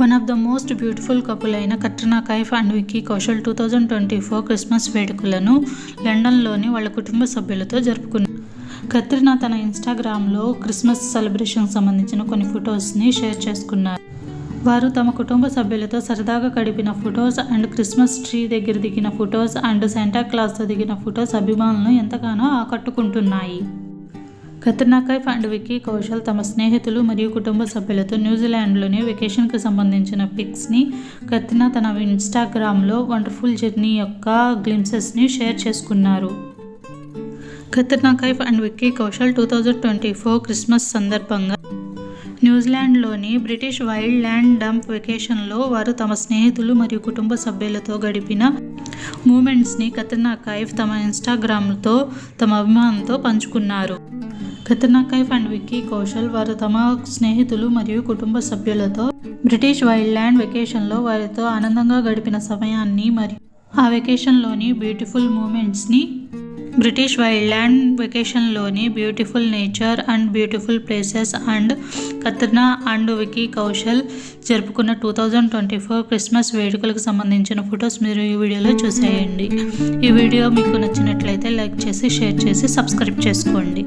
One of the most beautiful couple అయిన Katrina Kaif and Vicky Kaushal two thousand twenty four Christmas వేడుకలను లండన్లోని వాళ్ళ కుటుంబ సభ్యులతో జరుపుకున్నారు కత్రినా తన ఇన్స్టాగ్రామ్లో క్రిస్మస్ సెలబ్రేషన్కి సంబంధించిన కొన్ని ఫొటోస్ని షేర్ చేసుకున్నారు. వారు తమ కుటుంబ సభ్యులతో సరదాగా గడిపిన ఫొటోస్ అండ్ క్రిస్మస్ ట్రీ దగ్గర దిగిన ఫొటోస్ అండ్ శాంటా క్లాస్తో దిగిన ఫొటోస్ అభిమానులను ఎంతగానో ఆకట్టుకుంటున్నాయి. కత్రినా కైఫ్ అండ్ విక్కీ కౌశల్ తమ స్నేహితులు మరియు కుటుంబ సభ్యులతో న్యూజిలాండ్లోని వెకేషన్కి సంబంధించిన పిక్స్ని కత్రినా తన ఇన్స్టాగ్రామ్లో వండర్ఫుల్ జర్నీ యొక్క గ్లిమ్సెస్ని షేర్ చేసుకున్నారు. Katrina Kaif and Vicky Kaushal two thousand twenty four Christmas సందర్భంగా న్యూజిలాండ్లోని బ్రిటిష్ వైల్డ్ ల్యాండ్ డంప్ వెకేషన్లో వారు తమ స్నేహితులు మరియు కుటుంబ సభ్యులతో గడిపిన మూమెంట్స్ని కత్రినా కైఫ్ తమ ఇన్స్టాగ్రామ్తో తమ అభిమానంతో పంచుకున్నారు. కత్రినా కైఫ్ అండ్ విక్కీ కౌశల్ వారు తమ స్నేహితులు మరియు కుటుంబ సభ్యులతో బ్రిటిష్ వైల్డ్ ల్యాండ్ వెకేషన్లో వారితో ఆనందంగా గడిపిన సమయాన్ని మరియు ఆ వెకేషన్లోని బ్యూటిఫుల్ మూమెంట్స్ని British wild land వెకేషన్లోని beautiful nature and beautiful places and Katrina and Vicky Kaushal జరుపుకున్న two thousand twenty four Christmas వేడుకలకు సంబంధించిన ఫొటోస్ మీరు ఈ వీడియోలో చూసేయండి. ఈ వీడియో మీకు నచ్చినట్లయితే లైక్ చేసి షేర్ చేసి సబ్స్క్రైబ్ చేసుకోండి.